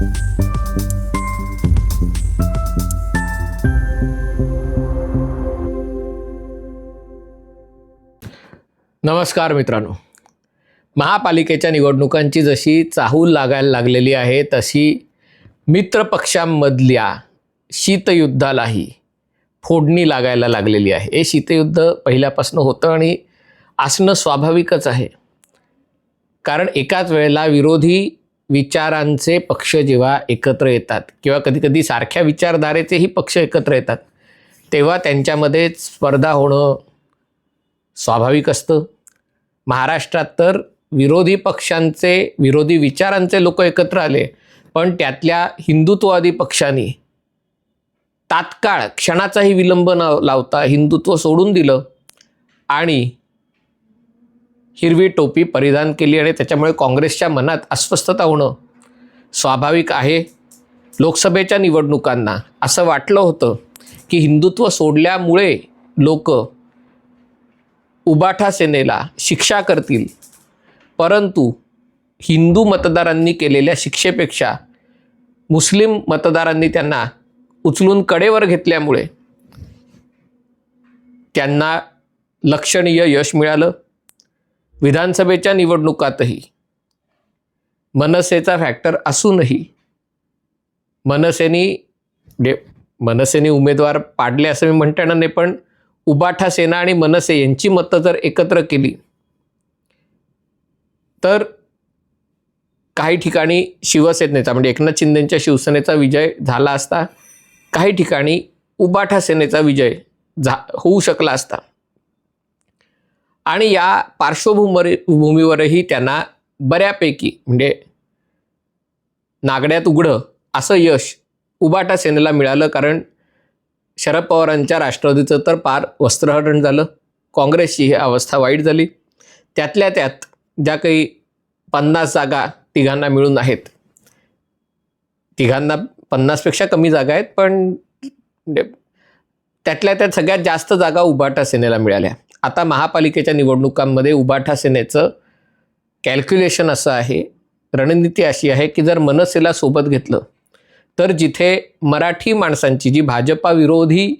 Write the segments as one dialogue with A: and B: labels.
A: नमस्कार मित्रांनो. महापालिकेच्या निवडणुकांची जशी चाहूल लागायला लागलेली आहे तशी मित्रपक्षांमधल्या शीतयुद्धालाही फोडणी लागायला लागलेली आहे. हे शीतयुद्ध पहिल्यापासून होतं आणि असणं स्वाभाविकच आहे. कारण एकाच वेळेला विरोधी विचारांचे पक्ष जेव्हा एकत्र येतात किंवा कधीकधी सारख्या विचारधारेचेही पक्ष एकत्र येतात तेव्हा त्यांच्यामध्ये स्पर्धा होणं स्वाभाविक असतं. महाराष्ट्रात तर विरोधी पक्षांचे विरोधी विचारांचे लोक एकत्र आले पण त्यातल्या हिंदुत्ववादी पक्षांनी तात्काळ क्षणाचाही विलंब न लावता हिंदुत्व सोडून दिलं आणि हिरवी टोपी परिधान केली आणि त्याच्यामुळे काँग्रेसच्या मनात अस्वस्थता होणं स्वाभाविक आहे. लोकसभेच्या निवडणुकांना असं वाटलं होतं की हिंदुत्व सोडल्यामुळे लोक उबाठा सेनेला शिक्षा करतील. परंतु हिंदू मतदारांनी केलेल्या शिक्षेपेक्षा मुस्लिम मतदारांनी त्यांना उचलून कडेवर घेतल्यामुळे त्यांना लक्षणीय यश मिळालं. विधानसभेच्या निवडणुकातही मनसेचा फॅक्टर असूनही मनसेनी म्हणजे मनसेने उमेदवार पाडले असं मी म्हणता येणार नाही पण उबाठा सेना आणि मनसे यांची मतं जर एकत्र केली तर काही ठिकाणी शिवसेनेचा म्हणजे एकनाथ शिंदेंच्या शिवसेनेचा विजय झाला असता काही ठिकाणी उबाठा सेनेचा विजय झा होऊ शकला असता. आणि या पार्श्वभूमीवर भूमीवरही त्यांना बऱ्यापैकी म्हणजे नागड्यात उघडं असं यश उबाटा सेनेला मिळालं. कारण शरद पवारांच्या राष्ट्रवादीचं तर पार वस्त्रहरण झालं. काँग्रेसची ही अवस्था वाईट झाली. त्यातल्या त्यात ज्या काही पन्नास जागा तिघांना मिळून आहेत तिघांना पन्नासपेक्षा कमी जागा आहेत पण म्हणजे त्यातल्या त्यात सगळ्यात जास्त जागा उबाटा सेनेला मिळाल्या. आता महापालिकेच्या निवडणुकांमध्ये उबाठा सेनेचं कॅल्क्युलेशन असं आहे रणनीती अशी आहे की जर मनसेला सोबत घेतलं तर जिथे मराठी माणसांची जी भाजपा विरोधी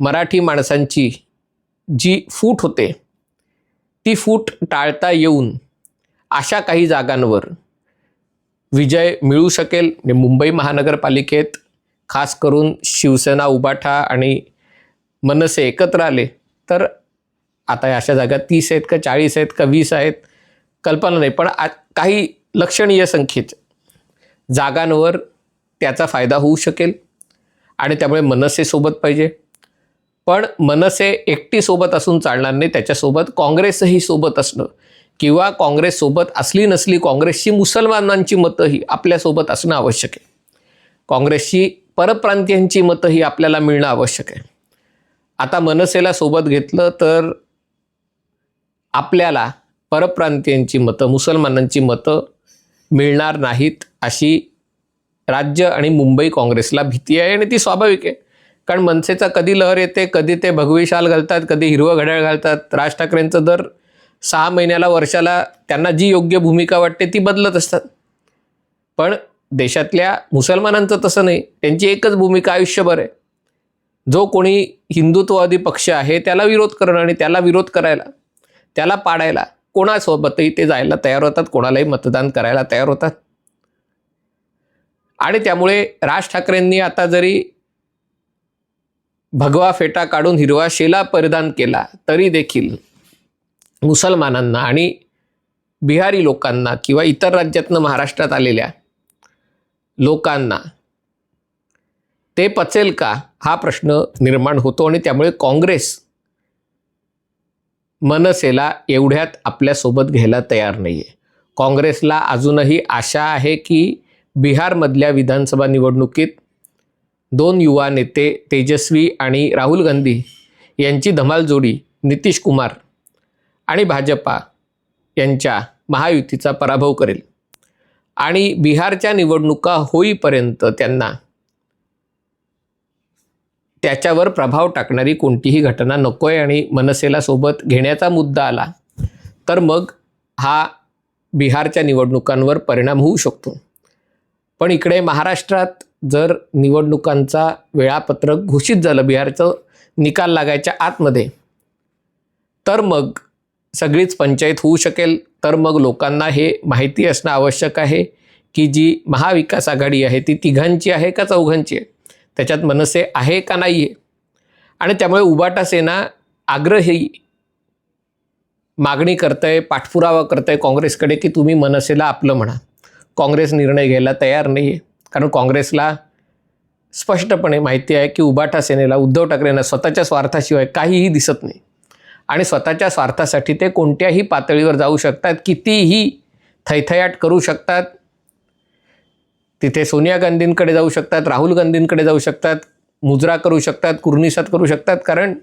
A: मराठी माणसांची जी फूट होते ती फूट टाळता येऊन अशा काही जागांवर विजय मिळू शकेल. म्हणजे मुंबई महानगरपालिकेत खास करून शिवसेना उबाठा आणि मनसे एकत्र आले तर आता अशा जागा तीस आहेत का चाळीस आहेत का वीस आहेत? कल्पना नाही. पण काही लक्षणीय संख्येत जागांवर त्याचा फायदा होऊ शकेल आणि त्यामुळे मनसे सोबत पाहिजे. पण मनसे एकटीसोबत असून चालणार नाही. त्याच्यासोबत काँग्रेसही सोबत असणं किंवा काँग्रेससोबत असली नसली काँग्रेसची मुसलमानांची मतंही आपल्यासोबत असणं आवश्यक आहे. काँग्रेसची परप्रांतीयांची मतंही आपल्याला मिळणं आवश्यक आहे. आता मनसेला सोबत घेतलं तर आपल्याला परप्रांतीयांची मतं मुसलमानांची मतं मिळणार नाहीत अशी राज्य आणि मुंबई काँग्रेसला भीती आहे आणि ती स्वाभाविक आहे. कारण मनसेचा कधी लहर येते कधी ते भगवी शाल घालतात कधी हिरवं घड्याळ घालतात. राज ठाकरेंचं दर सहा महिन्याला वर्षाला त्यांना जी योग्य भूमिका वाटते ती बदलत असतात. पण देशातल्या मुसलमानांचं तसं नाही. त्यांची एकच भूमिका आयुष्यभर आहे. जो कोणी हिंदुत्ववादी पक्ष आहे त्याला विरोध करणं आणि त्याला विरोध करायला त्याला पाडायला कोणासोबतही ते जायला तयार होतात? कोणालाही मतदान करायला तयार होतात? आणि त्यामुळे राज ठाकरेंनी आता जरी भगवा फेटा काढून हिरवा शेला परिधान केला तरी देखील मुसलमानांना आणि बिहारी लोकांना किंवा इतर राज्यातनं महाराष्ट्रात आलेल्या लोकांना ते पचेल का? हा प्रश्न निर्माण होतो आणि त्यामुळे काँग्रेस मनसेला एवढ्यात आपल्यासोबत घ्यायला तयार नाही आहे काँग्रेसला अजूनही आशा आहे की बिहारमधल्या विधानसभा निवडणुकीत दोन युवा नेते तेजस्वी आणि राहुल गांधी यांची धमाल जोडी नितीश कुमार आणि भाजपा यांच्या महायुतीचा पराभव करेल. आणि बिहारच्या निवडणुका होईपर्यंत त्यांना त्याच्यावर प्रभाव टाकणारी कोणतीही घटना नको आहे आणि मनसेला सोबत घेण्याचा मुद्दा आला तर मग हा बिहारच्या निवडणुकांवर परिणाम होऊ शकतो. पण इकडे महाराष्ट्रात जर निवडणुकांचा वेळापत्रक घोषित झालं बिहारचं निकाल लागायच्या आतमध्ये तर मग सगळीच पंचायत होऊ शकेल. तर मग लोकांना हे माहिती असणं आवश्यक आहे की जी महाविकास आघाडी आहे ती तिघांची आहे का चौघांची आहे? त्याच्यात मनसे आहे का नाही आहे आणि त्यामुळे उबाटा सेना आग्रही मागणी करतंय पाठपुरावा करतंय काँग्रेसकडे की तुम्ही मनसेला आपलं म्हणा. काँग्रेस निर्णय घ्यायला तयार नाही आहे कारण काँग्रेसला स्पष्टपणे माहिती आहे की उबाटा सेनेला उद्धव ठाकरेंना स्वतःच्या स्वार्थाशिवाय काहीही दिसत नाही. आणि स्वतःच्या स्वार्थासाठी ते कोणत्याही पातळीवर जाऊ शकतात कितीही थैथयाट करू शकतात तिथे सोनिया गांधींकडे जाऊ शकतात राहुल गांधींकडे जाऊ शकतात मुजरा करू शकतात कुर्निसात करू शकतात. कारण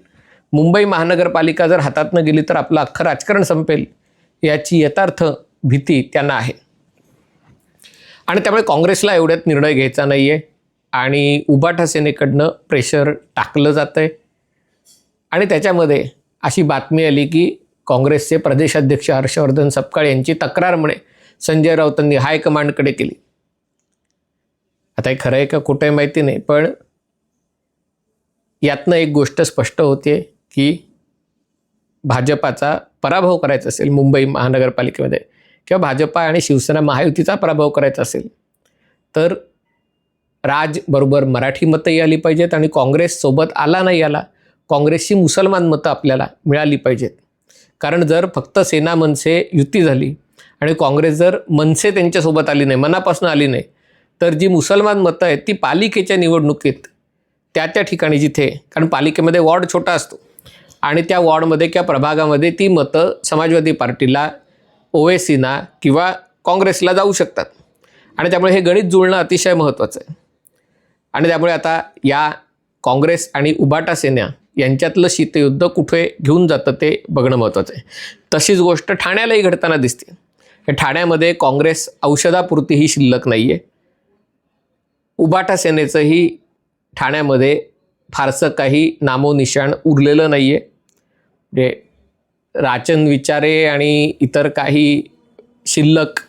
A: मुंबई महानगरपालिका जर हातातनं गेली तर आपलं अख्खं राजकारण संपेल याची यथार्थ भीती त्यांना आहे. आणि त्यामुळे काँग्रेसला एवढ्यात निर्णय घ्यायचा नाही आहे आणि उबाठा सेनेकडनं प्रेशर टाकलं जातं आहे आणि त्याच्यामध्ये अशी बातमी आली की काँग्रेसचे प्रदेशाध्यक्ष हर्षवर्धन सपकाळ यांची तक्रार म्हणे संजय राऊतांनी हायकमांडकडे केली. आता हे खरं आहे का कुठे माहिती नाही पण यातनं एक गोष्ट स्पष्ट होते की भाजपाचा पराभव करायचा असेल मुंबई महानगरपालिकेमध्ये किंवा भाजपा आणि शिवसेना महायुतीचा पराभव करायचा असेल तर राजबरोबर मराठी मतंही आली पाहिजेत आणि काँग्रेससोबत आला नाही आला काँग्रेसची मुसलमान मतं आपल्याला मिळाली पाहिजेत. कारण जर फक्त सेना मनसे युती झाली आणि काँग्रेस जर मनसे त्यांच्यासोबत आली नाही मनापासून आली नाही तर जी मुसलमान मतं आहेत ती पालिकेच्या निवडणुकीत त्या त्या ठिकाणी जिथे कारण पालिकेमध्ये वॉर्ड छोटा असतो. आणि त्या वॉर्डमध्ये किंवा प्रभागामध्ये ती मतं समाजवादी पार्टीला ओवेसीना किंवा काँग्रेसला जाऊ शकतात. आणि त्यामुळे हे गणित जुळणं अतिशय महत्त्वाचं आहे. आणि त्यामुळे आता या काँग्रेस आणि उबाटा सेना यांच्यातलं शीतयुद्ध कुठे घेऊन जातं ते बघणं महत्त्वाचं आहे. तशीच गोष्ट ठाण्यालाही घडताना दिसते. हे ठाण्यामध्ये काँग्रेस औषधापुरतीही शिल्लक नाही आहे उबाटा सेनेचंही ठाण्यामध्ये फारसं काही नामोनिशाण उरलेलं नाही आहे म्हणजे राचन विचारे आणि इतर काही शिल्लक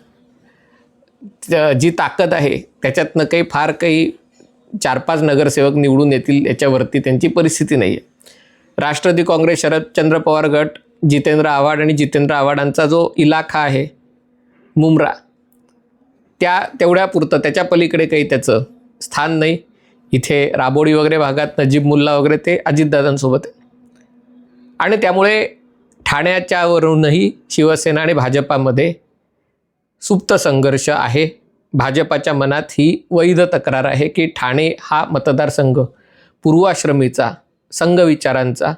A: जी ताकद आहे त्याच्यातनं काही फार काही चार पाच नगरसेवक निवडून येतील याच्यावरती त्यांची परिस्थिती नाही आहे राष्ट्रवादी काँग्रेस शरदचंद्र पवार गट जितेंद्र आव्हाड आणि जितेंद्र आव्हाडांचा जो इलाखा आहे मुमरा त्या तेवढ्यापुरतं त्याच्या पलीकडे काही त्याचं स्थान नाही. इथे राबोडी वगैरे भागात नजीब मुल्ला वगैरे ते अजितदादांसोबत आणि त्यामुळे ठाण्याच्यावरूनही शिवसेना आणि भाजपामध्ये सुप्त संघर्ष आहे. भाजपाच्या मनात ही वैध तक्रार आहे की ठाणे हा मतदारसंघ पूर्वाश्रमीचा संघ विचारांचा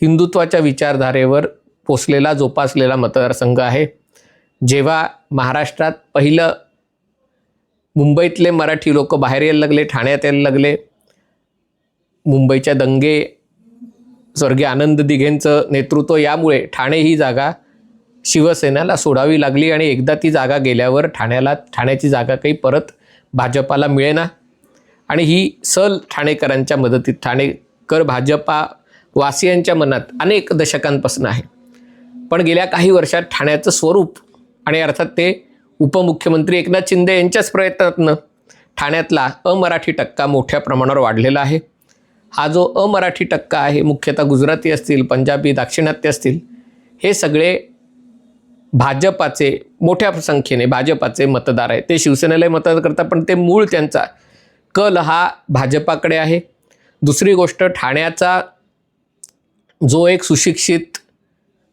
A: हिंदुत्वाच्या विचारधारेवर पोचलेला जोपासलेला मतदारसंघ आहे. जेव्हा महाराष्ट्रात पहिलं मुंबईतले मराठी लोक बाहेर यायला लागले ठाण्यात यायला लागले. मुंबईच्या दंगे स्वर्गीय आनंद दिघेंचं नेतृत्व यामुळे ठाणे ही जागा शिवसेनेला सोडावी लागली आणि एकदा ती जागा गेल्यावर ठाण्याला ठाण्याची जागा काही परत भाजपाला मिळेना. आणि ही सल ठाणेकरांच्या मदतीत ठाणेकर भाजपा वासियांच्या मनात अनेक दशकांपासून आहे. पण गेल्या काही वर्षात ठाण्याचं स्वरूप आणि अर्थात ते उपमुख्यमंत्री एकनाथ शिंदे यांच्याच प्रयत्नातनं ठाण्यातला अमराठी टक्का मोठ्या प्रमाणावर वाढलेला आहे. हा जो अमराठी टक्का आहे मुख्यतः गुजराती असतील पंजाबी दाक्षिणात्य असतील हे सगळे भाजपाचे मोठ्या संख्येने भाजपाचे मतदार आहेत. ते शिवसेनेलाही मतदान करतात पण ते मूळ त्यांचा कल हा भाजपाकडे आहे. दुसरी गोष्ट ठाण्याचा जो एक सुशिक्षित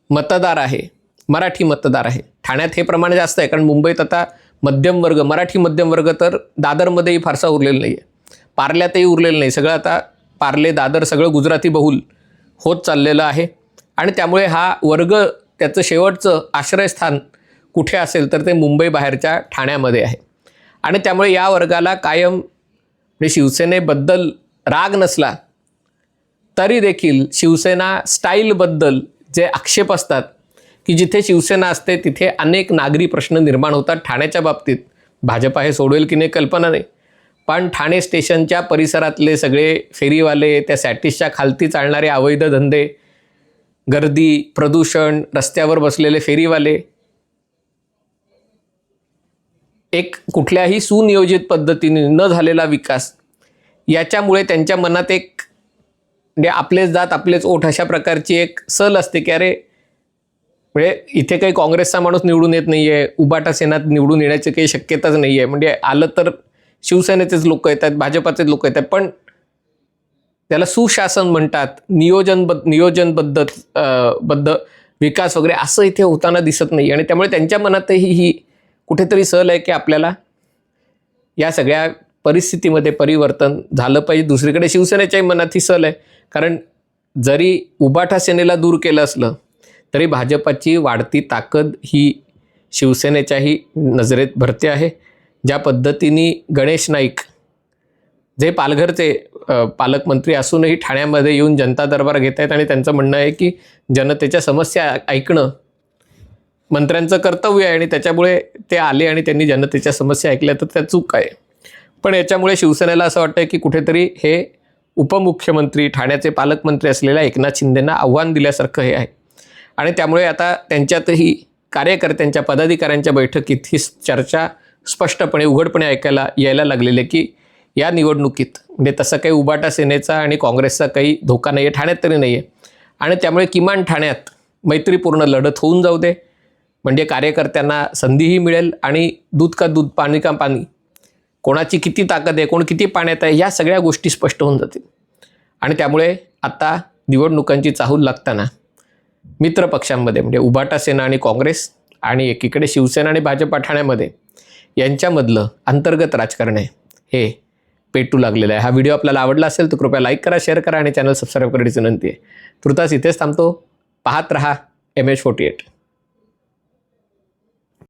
A: मतदार आहे मराठी मतदार आहे ठाण्यात हे प्रमाण जास्त आहे कारण मुंबईत आता मध्यम वर्ग मराठी मध्यम वर्ग तर दादरमध्येही फारसा उरलेला नाही आहे पार्ल्यातही उरलेलं नाही. सगळं आता पार्ले दादर सगळं गुजराती बहुल होत चाललेलं आहे. आणि त्यामुळे हा वर्ग त्याचं शेवटचं आश्रयस्थान कुठे असेल तर ते मुंबई बाहेरच्या ठाण्यामध्ये आहे. आणि त्यामुळे या वर्गाला कायम म्हणजे शिवसेनेबद्दल राग नसला तरी देखील शिवसेना स्टाईलबद्दल जे आक्षेप असतात की जिथे शिवसेना असते तिथे अनेक नागरी प्रश्न निर्माण होतात. ठाण्याच्या बाबतीत भाजपा हे सोडवेल की नाही कल्पना नाही. पण ठाणे स्टेशनच्या परिसरातले सगळे फेरीवाले त्या सॅटिसच्या खालती चालणारे अवैध धंदे गर्दी प्रदूषण रस्त्यावर बसलेले फेरीवाले एक कुठल्याही सुनियोजित पद्धतीने न झालेला विकास याच्यामुळे त्यांच्या मनात एक म्हणजे आपलेच जात आपलेच ओठ अशा प्रकारची एक सल असते की अरे म्हणजे इथे काही काँग्रेसचा माणूस निवडून येत नाही आहे उबाटा सेनात निवडून येण्याची काही शक्यताच नाही आहे म्हणजे आलं तर शिवसेनेचेच लोक येतात भाजपाचेच लोक येतात पण त्याला सुशासन म्हणतात नियोजनबद्ध नियोजनबद्ध बद्ध विकास वगैरे असं इथे होताना दिसत नाही आणि त्यामुळे त्यांच्या मनातही ही कुठेतरी सहल आहे की आपल्याला या सगळ्या परिस्थितीमध्ये परिवर्तन झालं पाहिजे. दुसरीकडे शिवसेनेच्याही मनात ही सहल आहे. कारण जरी उबाठा सेनेला दूर केलं असलं तरी भाजपाची वाढती ताकद ही शिवसेनेच्याही नजरेत भरते आहे. ज्या पद्धतीने गणेश नाईक जे पालघरचे पालकमंत्री असूनही ठाण्यामध्ये येऊन जनता दरबार घेत आहेत आणि त्यांचं म्हणणं आहे की जनतेच्या समस्या ऐकणं मंत्र्यांचं कर्तव्य आहे आणि त्याच्यामुळे ते आले आणि त्यांनी जनतेच्या समस्या ऐकल्या तर त्या चूक आहे. पण याच्यामुळे शिवसेनेला असं वाटतं की कुठेतरी हे उपमुख्यमंत्री ठाण्याचे पालकमंत्री असलेल्या एकनाथ शिंदेंना आव्हान दिल्यासारखं हे आहे. आणि त्यामुळे आता त्यांच्यातही कार्यकर्त्यांच्या पदाधिकाऱ्यांच्या बैठकीत ही चर्चा स्पष्टपणे उघडपणे ऐकायला यायला लागलेली की या निवडणुकीत म्हणजे तसं काही उबाटा सेनेचा आणि काँग्रेसचा काही धोका नाही आहे ठाण्यात तरी नाही आहे आणि त्यामुळे किमान ठाण्यात मैत्रीपूर्ण लढत होऊन जाऊ दे. म्हणजे कार्यकर्त्यांना संधीही मिळेल आणि दूध का दूध पाणी का पाणी कोणाची किती ताकद आहे कोण किती पाण्यात आहे या सगळ्या गोष्टी स्पष्ट होऊन जातील. आणि त्यामुळे आता निवडणुकांची चाहूल लागताना मित्र पक्षांमध्ये म्हणजे उभाटा सेना आणि काँग्रेस आणि एकीकडे शिवसेना आणि भाजपा ठाण्यामध्ये यांच्यामधलं अंतर्गत राजकारण आहे. हे पेटू लागलेलं आहे. हा व्हिडिओ आपल्याला आवडला असेल तर कृपया लाईक करा शेअर करा आणि चॅनल सबस्क्राईब करण्याची विनंती आहे. तुर्तास इथेच थांबतो. पाहत रहा एम एच फोर्टी एट.